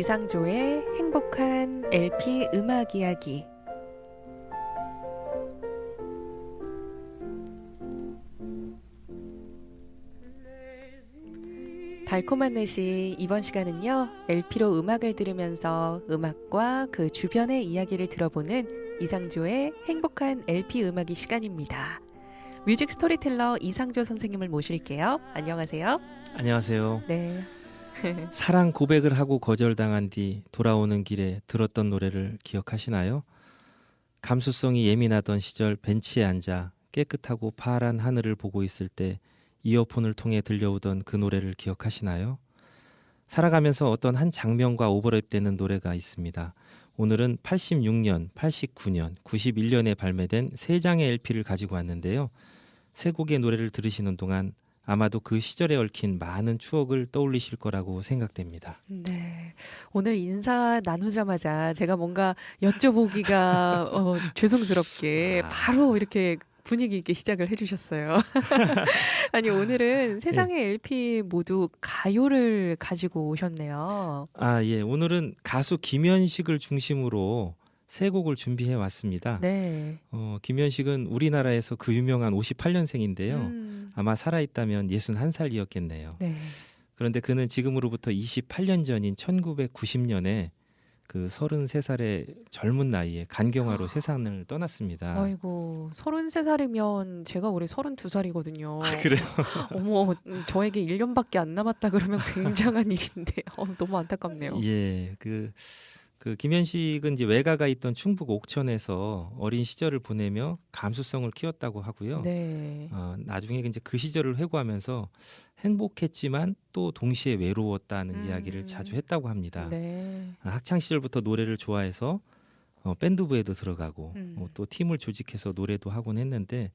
이상조의 행복한 LP 음악 이야기. 달콤한 내시 이번 시간은요 LP로 음악을 들으면서 음악과 그 주변의 이야기를 들어보는 이상조의 행복한 LP 음악이 시간입니다. 뮤직 스토리텔러 이상조 선생님을 모실게요. 안녕하세요. 안녕하세요. 네. 사랑 고백을 하고 거절당한 뒤 돌아오는 길에 들었던 노래를 기억하시나요? 감수성이 예민하던 시절 벤치에 앉아 깨끗하고 파란 하늘을 보고 있을 때 이어폰을 통해 들려오던 그 노래를 기억하시나요? 살아가면서 어떤 한 장면과 오버랩되는 노래가 있습니다. 오늘은 86년, 89년, 91년에 발매된 세 장의 LP를 가지고 왔는데요. 세 곡의 노래를 들으시는 동안 아마도 그 시절에 얽힌 많은 추억을 떠올리실 거라고 생각됩니다. 네. 오늘 인사 나누자마자 제가 뭔가 여쭤보기가 어, 죄송스럽게 아. 바로 이렇게 분위기 있게 시작을 해주셨어요. 아니, 오늘은 세상의 LP 모두 가요를 가지고 오셨네요. 아, 예. 오늘은 가수 김현식을 중심으로 세 곡을 준비해 왔습니다. 네. 어, 김현식은 우리나라에서 그 유명한 58년생인데요. 음, 아마 살아있다면 61살이었겠네요. 네. 그런데 그는 지금으로부터 28년 전인 1990년에 그 33살의 젊은 나이에 간경화로 세상을 떠났습니다. 아. 아이고, 33살이면 제가 올해 32살이거든요. 아, 그래요? 어머, 음, 저에게 1년밖에 안 남았다 그러면 굉장한 일인데, 어, 너무 안타깝네요. 예, 그, 그 김현식은 이제 외가가 있던 충북 옥천에서 어린 시절을 보내며 감수성을 키웠다고 하고요. 네. 어, 나중에 이제 그 시절을 회고하면서 행복했지만 또 동시에 외로웠다는 음. 이야기를 자주 했다고 합니다. 네. 아, 학창 시절부터 노래를 좋아해서 어, 밴드부에도 들어가고 음. 어, 또 팀을 조직해서 노래도 하곤 했는데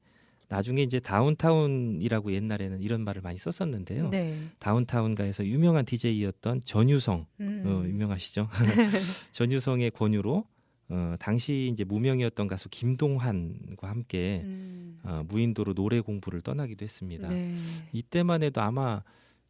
나중에 이제 다운타운이라고 옛날에는 이런 말을 많이 썼었는데요. 네. 다운타운가에서 유명한 DJ였던 전유성 음. 어, 유명하시죠? 전유성의 권유로 어, 당시 이제 무명이었던 가수 김동환과 함께 음. 어, 무인도로 노래 공부를 떠나기도 했습니다. 네. 이때만 해도 아마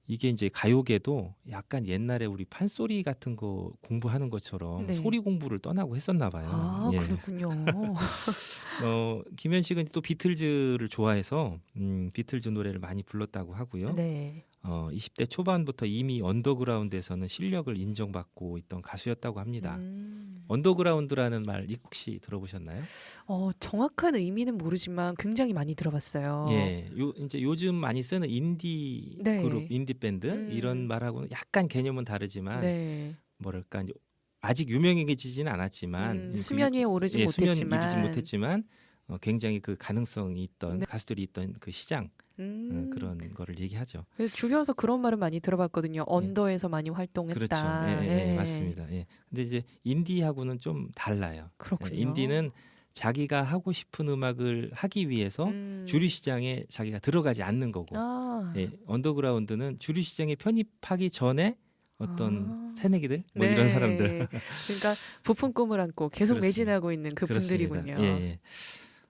이게 이제 가요계도 약간 옛날에 우리 판소리 같은 거 공부하는 것처럼 네. 소리 공부를 떠나고 했었나 봐요. 아, 예. 그렇군요. 어, 김현식은 또 비틀즈를 좋아해서 음, 비틀즈 노래를 많이 불렀다고 하고요. 네. 어, 20대 초반부터 이미 언더그라운드에서는 실력을 인정받고 있던 가수였다고 합니다. 음. 언더그라운드라는 말 혹시 들어보셨나요? 어, 정확한 의미는 모르지만 굉장히 많이 들어봤어요. 예, 요 이제 요즘 많이 쓰는 인디 네. 그룹, 인디 밴드 음. 이런 말하고는 약간 개념은 다르지만 네. 뭐랄까 이제 아직 유명해지지는 않았지만 음, 그 수면 위에 오르지 예, 수면 못했지만. 이르지 못했지만 어, 굉장히 그 가능성이 있던 네. 가수들이 있던 그 시장 어, 음. 그런 거를 얘기하죠. 그래서 주변에서 그런 말을 많이 들어봤거든요. 언더에서 많이 활동했다. 그렇죠. 예, 예, 예, 예. 맞습니다. 예. 근데 이제 인디하고는 좀 달라요. 그렇군요. 예, 인디는 자기가 하고 싶은 음악을 하기 위해서 음. 주류 시장에 자기가 들어가지 않는 거고, 아. 예, 언더그라운드는 주류 시장에 편입하기 전에 어떤 아. 새내기들 뭐 네. 이런 사람들 그러니까 부푼 꿈을 안고 계속 그렇습니다. 매진하고 있는 그 그렇습니다. 분들이군요. 예, 예.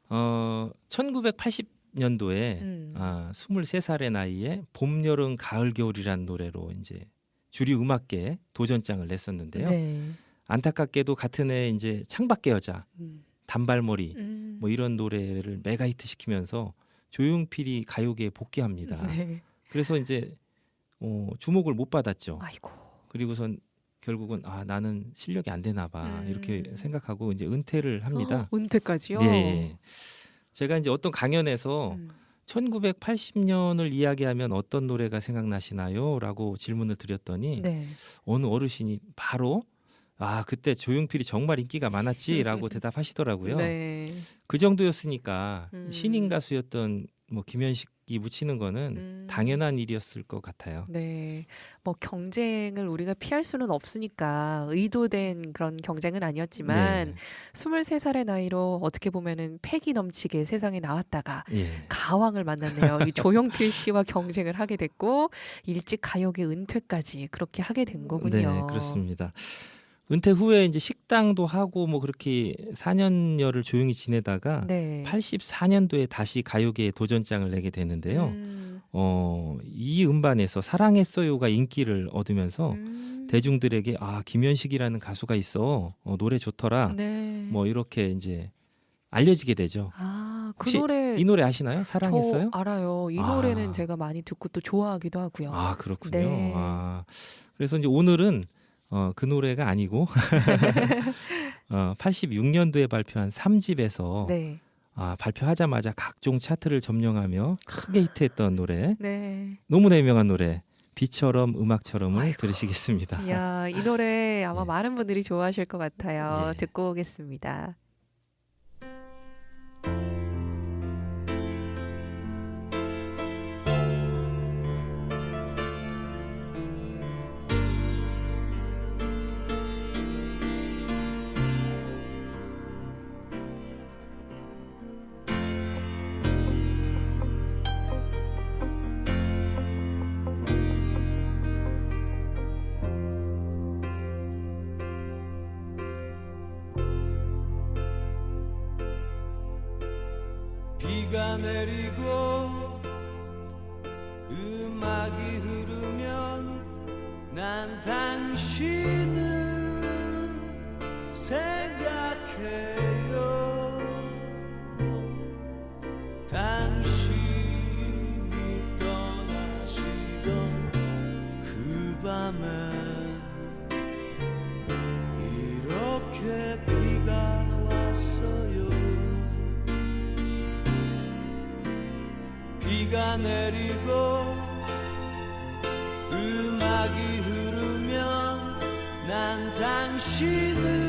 어, 1980 년도에 음. 아, 23살의 나이에 봄, 여름, 가을, 겨울이란 노래로 이제 주류 음악계에 도전장을 냈었는데요. 네. 안타깝게도 같은 해 이제 창밖의 여자, 음. 단발머리 음. 뭐 이런 노래를 메가 히트 시키면서 조용필이 가요계에 복귀합니다. 네. 그래서 이제 어, 주목을 못 받았죠. 아이고. 그리고선 결국은 아 나는 실력이 안 되나 봐 이렇게 음. 생각하고 이제 은퇴를 합니다. 어, 은퇴까지요? 네. 제가 이제 어떤 강연에서 음. 1980년을 이야기하면 어떤 노래가 생각나시나요? 라고 질문을 드렸더니 네. 어느 어르신이 바로 아 그때 조용필이 정말 인기가 많았지라고 대답하시더라고요. 네. 그 정도였으니까 음. 신인 가수였던 뭐 김현식이 묻히는 거는 음. 당연한 일이었을 것 같아요. 네. 뭐 경쟁을 우리가 피할 수는 없으니까 의도된 그런 경쟁은 아니었지만 네. 23살의 나이로 어떻게 보면은 패기 넘치게 세상에 나왔다가 예. 가왕을 만났네요. 이 조용필 씨와 경쟁을 하게 됐고 일찍 가요계 은퇴까지 그렇게 하게 된 거군요. 네, 그렇습니다. 은퇴 후에 이제 식당도 하고 뭐 그렇게 4년여를 조용히 지내다가 네. 84년도에 다시 가요계에 도전장을 내게 되는데요. 음, 어, 이 음반에서 사랑했어요가 인기를 얻으면서 음. 대중들에게 아 김현식이라는 가수가 있어 어, 노래 좋더라 네. 뭐 이렇게 이제 알려지게 되죠. 아, 그 혹시 노래 이 노래 아시나요? 사랑했어요? 저 알아요. 이 아. 노래는 제가 많이 듣고 또 좋아하기도 하고요. 아 그렇군요. 네. 아 그래서 이제 오늘은 어, 그 노래가 아니고 어, 86년도에 발표한 3집에서 네. 아, 발표하자마자 각종 차트를 점령하며 크게 히트했던 노래 네. 너무나 유명한 노래 비처럼 음악처럼을 아이고. 들으시겠습니다. 이야, 이 노래 아마 예. 많은 분들이 좋아하실 것 같아요. 예. 듣고 오겠습니다. 비가 내리고 음악이 흐르면 난 당신 비가 내리고 음악이 흐르면 난 당신을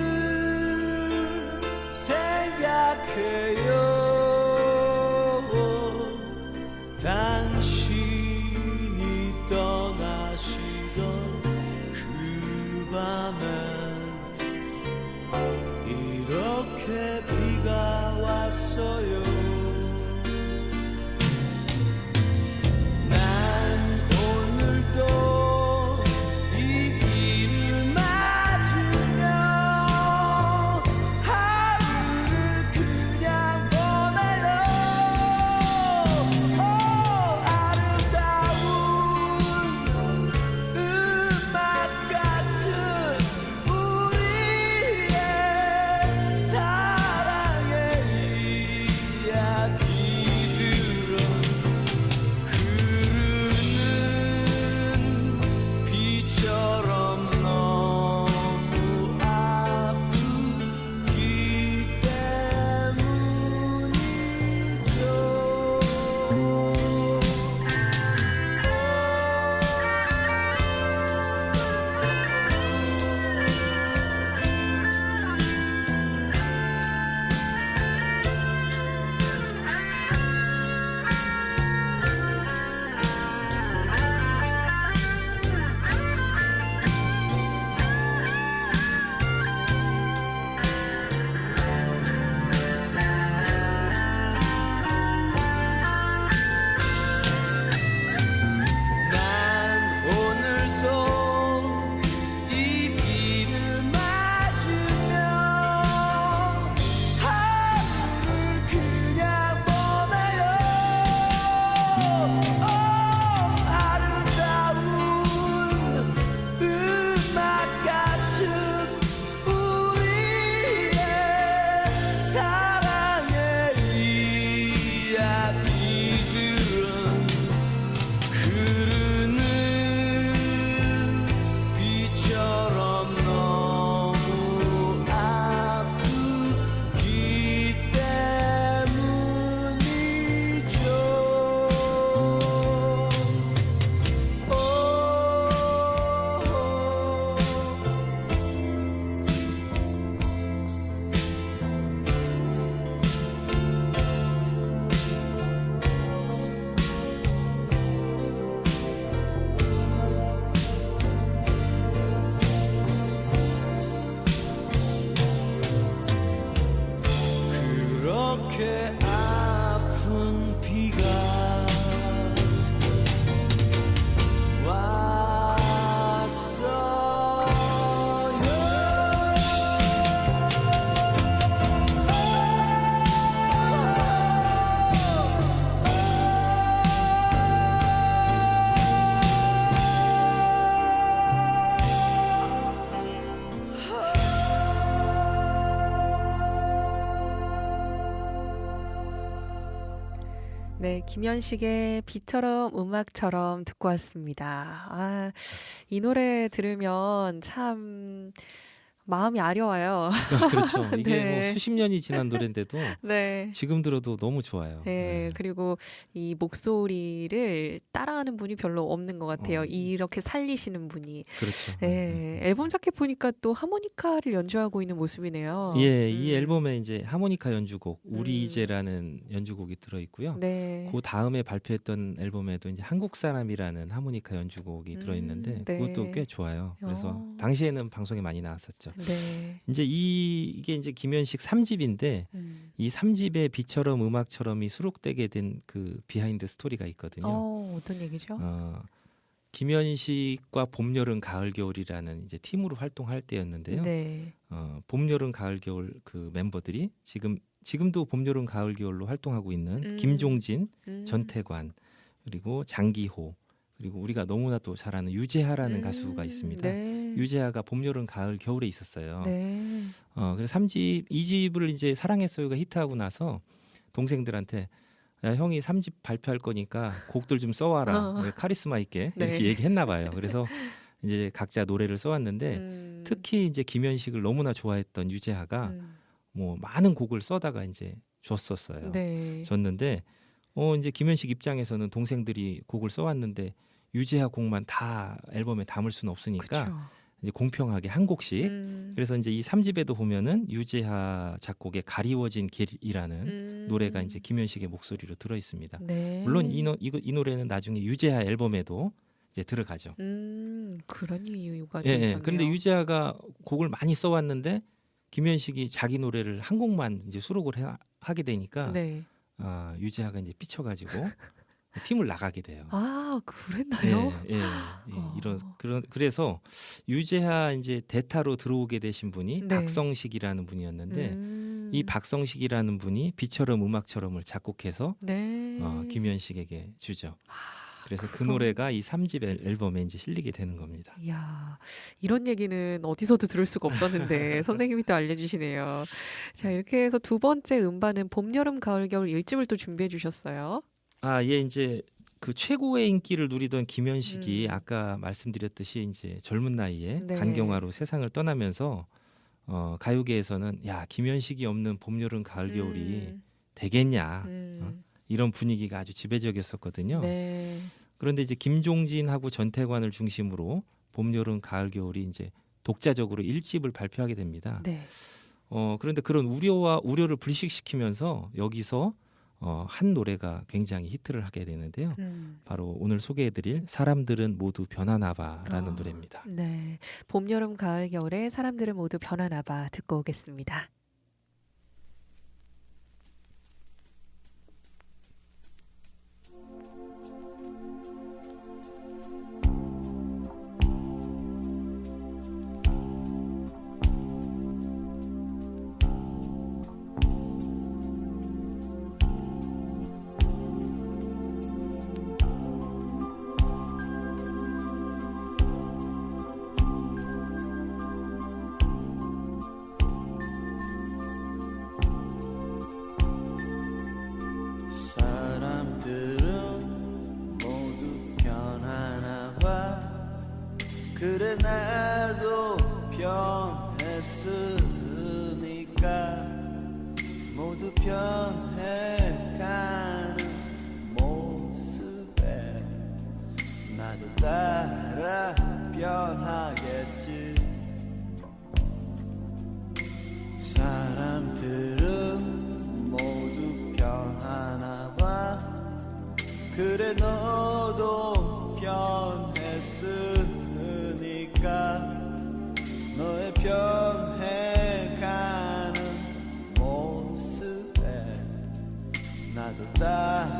네, 김현식의 비처럼 음악처럼 듣고 왔습니다. 아, 이 노래 들으면 참 마음이 아려와요. 그렇죠. 이게 뭐 네. 수십 년이 지난 노래인데도 네. 지금 들어도 너무 좋아요. 네, 그리고 이 목소리를 따라하는 분이 별로 없는 것 같아요. 어. 이렇게 살리시는 분이. 그렇죠. 네, 앨범 자켓 보니까 또 하모니카를 연주하고 있는 모습이네요. 예, 이 음. 앨범에 이제 하모니카 연주곡 음. 우리 이제라는 연주곡이 들어 있고요. 네. 그 다음에 발표했던 앨범에도 이제 한국 사람이라는 하모니카 연주곡이 들어 있는데 음, 네. 그것도 꽤 좋아요. 그래서 어. 당시에는 방송에 많이 나왔었죠. 네. 이제 이 이게 이제 김현식 3집인데 음. 이 3집에 비처럼 음악처럼이 수록되게 된 그 비하인드 스토리가 있거든요. 어, 어떤 얘기죠? 어, 김현식과 봄, 여름, 가을, 겨울이라는 이제 팀으로 활동할 때였는데요. 네. 어, 봄, 여름, 가을, 겨울 그 멤버들이 지금 지금도 봄, 여름, 가을, 겨울로 활동하고 있는 음. 김종진, 음. 전태관 그리고 장기호 그리고 우리가 너무나 또잘 아는 유재하라는 음, 가수가 있습니다. 네. 유재하가 봄, 여름, 가을, 겨울에 있었어요. 네. 어, 그래서 3집, 2집을 이제 사랑했어요가 히트하고 나서 동생들한테 야, 형이 3집 발표할 거니까 곡들 좀 써와라. 어. 카리스마 있게 네. 이렇게 얘기했나 봐요. 그래서 이제 각자 노래를 써왔는데 음. 특히 이제 김현식을 너무나 좋아했던 유재하가 음. 뭐 많은 곡을 써다가 이제 줬었어요. 네. 줬는데 어 이제 김현식 입장에서는 동생들이 곡을 써왔는데 유재하 곡만 다 앨범에 담을 수는 없으니까 그쵸. 이제 공평하게 한 곡씩 음. 그래서 이제 이 3집에도 보면은 유재하 작곡의 가리워진 길이라는 음. 노래가 이제 김현식의 목소리로 들어 있습니다. 네. 물론 이, 노, 이거, 이 노래는 나중에 유재하 앨범에도 이제 들어가죠. 음, 그런 이유가 예, 또 예. 있었네요. 그런데 유재하가 곡을 많이 써왔는데 김현식이 자기 노래를 한 곡만 이제 수록을 해, 하게 되니까 네. 아, 유재하가 이제 삐쳐가지고 팀을 나가게 돼요. 아, 그랬나요? 예, 예, 예. 어. 이런 그런 그래서 유재하 이제 대타로 들어오게 되신 분이 네. 박성식이라는 분이었는데 음. 이 박성식이라는 분이 비처럼 음악처럼을 작곡해서 네. 어, 김현식에게 주죠. 아, 그래서 그 그럼- 노래가 이 3집 앨- 앨범에 이제 실리게 되는 겁니다. 이야, 이런 얘기는 어디서도 들을 수가 없었는데 선생님이 또 알려주시네요. 자, 이렇게 해서 두 번째 음반은 봄, 여름, 가을, 겨울 일집을 또 준비해 주셨어요. 아, 예, 이제 그 최고의 인기를 누리던 김현식이 음. 아까 말씀드렸듯이 이제 젊은 나이에 네. 간경화로 세상을 떠나면서 어, 가요계에서는 야 김현식이 없는 봄, 여름, 가을, 겨울이 음, 되겠냐 음, 이런 분위기가 아주 지배적이었었거든요. 네. 그런데 이제 김종진하고 전태관을 중심으로 봄, 여름, 가을, 겨울이 이제 독자적으로 일집을 발표하게 됩니다. 네. 어, 그런데 그런 우려와 우려를 불식시키면서 여기서 어, 한 노래가 굉장히 히트를 하게 되는데요. 음. 바로 오늘 소개해드릴 사람들은 모두 변하나봐라는 아. 노래입니다. 네. 봄, 여름, 가을, 겨울에 사람들은 모두 변하나 봐 듣고 오겠습니다. 너도 변했으니까 너의 변해가는 모습에 나도 따라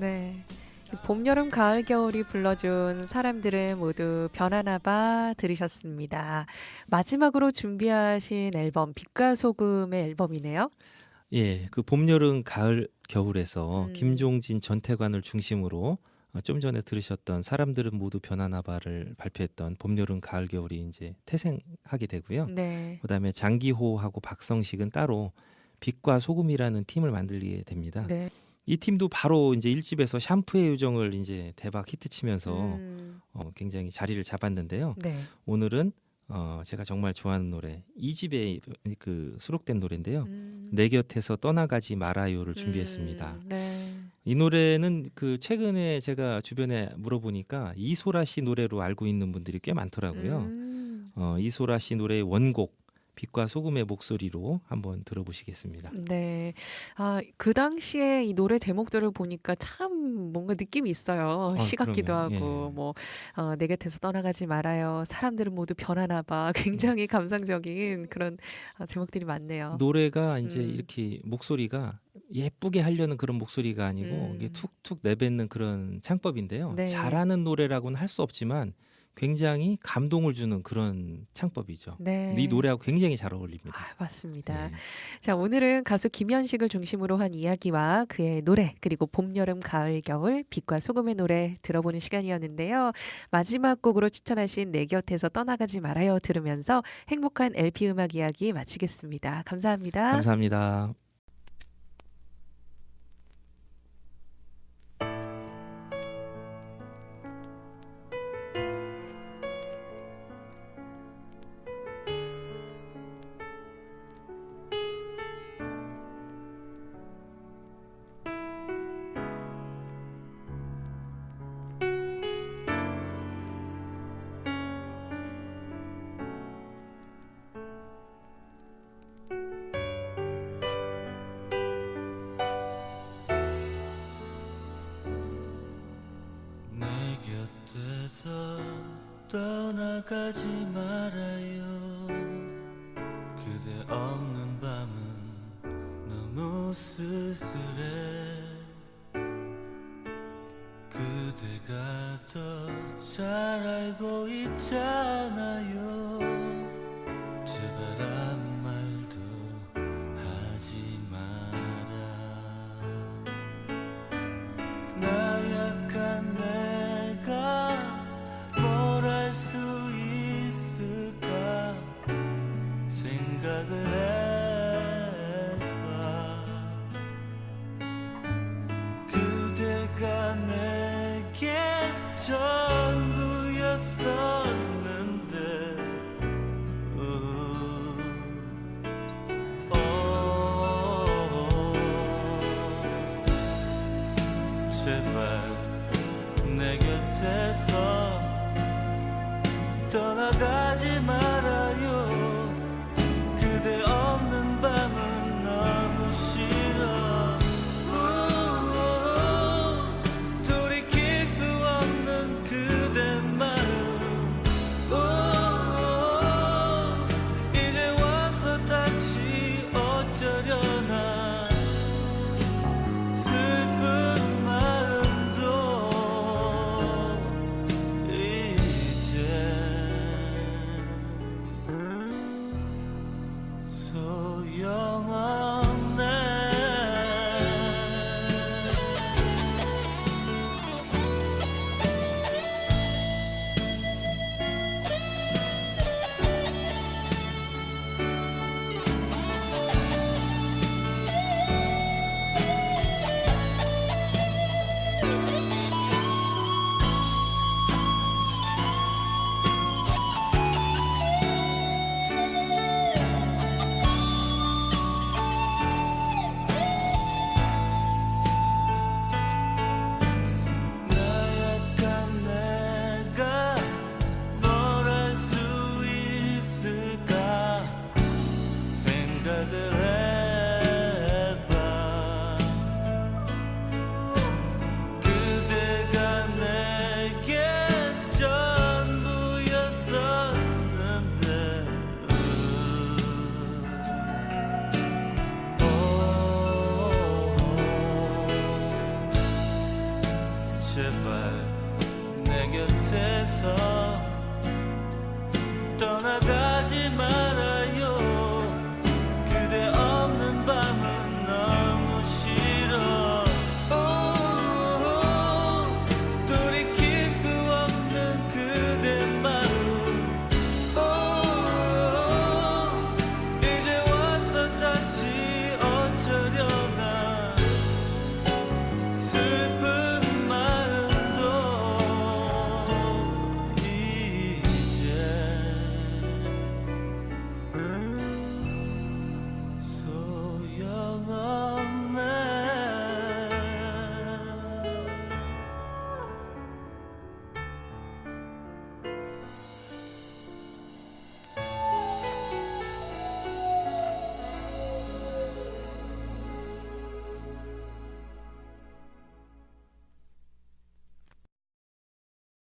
네. 이 봄, 여름, 가을, 겨울이 불러준 사람들은 모두 변하나 봐 들으셨습니다. 마지막으로 준비하신 앨범 빛과 소금의 앨범이네요. 예, 그 봄, 여름, 가을, 겨울에서 음. 김종진, 전태관을 중심으로 어, 좀 전에 들으셨던 사람들은 모두 변하나 봐를 발표했던 봄, 여름, 가을, 겨울이 이제 태생하게 되고요. 네. 그다음에 장기호하고 박성식은 따로 빛과 소금이라는 팀을 만들게 됩니다. 네. 이 팀도 바로 이제 일집에서 샴푸의 요정을 이제 대박 히트 치면서 음, 어, 굉장히 자리를 잡았는데요. 네. 오늘은 어, 제가 정말 좋아하는 노래 이 집에 그 수록된 노래인데요. 음, 내 곁에서 떠나가지 말아요를 준비했습니다. 음, 네. 이 노래는 그 최근에 제가 주변에 물어보니까 이소라 씨 노래로 알고 있는 분들이 꽤 많더라고요. 음, 어, 이소라 씨 노래의 원곡 빛과 소금의 목소리로 한번 들어보시겠습니다. 네. 아, 그 당시에 이 노래 제목들을 보니까 참 뭔가 느낌이 있어요. 아, 시 같기도 그럼요. 하고, 예. 뭐, 어, 내 곁에서 떠나가지 말아요. 사람들은 모두 변하나 봐. 굉장히 감상적인 그런 어, 제목들이 많네요. 노래가 이제 음. 이렇게 목소리가 예쁘게 하려는 그런 목소리가 아니고 음. 이게 툭툭 내뱉는 그런 창법인데요. 네. 잘하는 노래라고는 할 수 없지만 굉장히 감동을 주는 그런 창법이죠. 네. 이 노래하고 굉장히 잘 어울립니다. 아, 맞습니다. 네. 자, 오늘은 가수 김현식을 중심으로 한 이야기와 그의 노래, 그리고 봄, 여름, 가을, 겨울, 빛과 소금의 노래 들어보는 시간이었는데요. 마지막 곡으로 추천하신 내 곁에서 떠나가지 말아요 들으면서 행복한 LP 음악 이야기 마치겠습니다. 감사합니다. 감사합니다. 떠나가지 말아요. 그대 없는 밤은 너무 쓸쓸해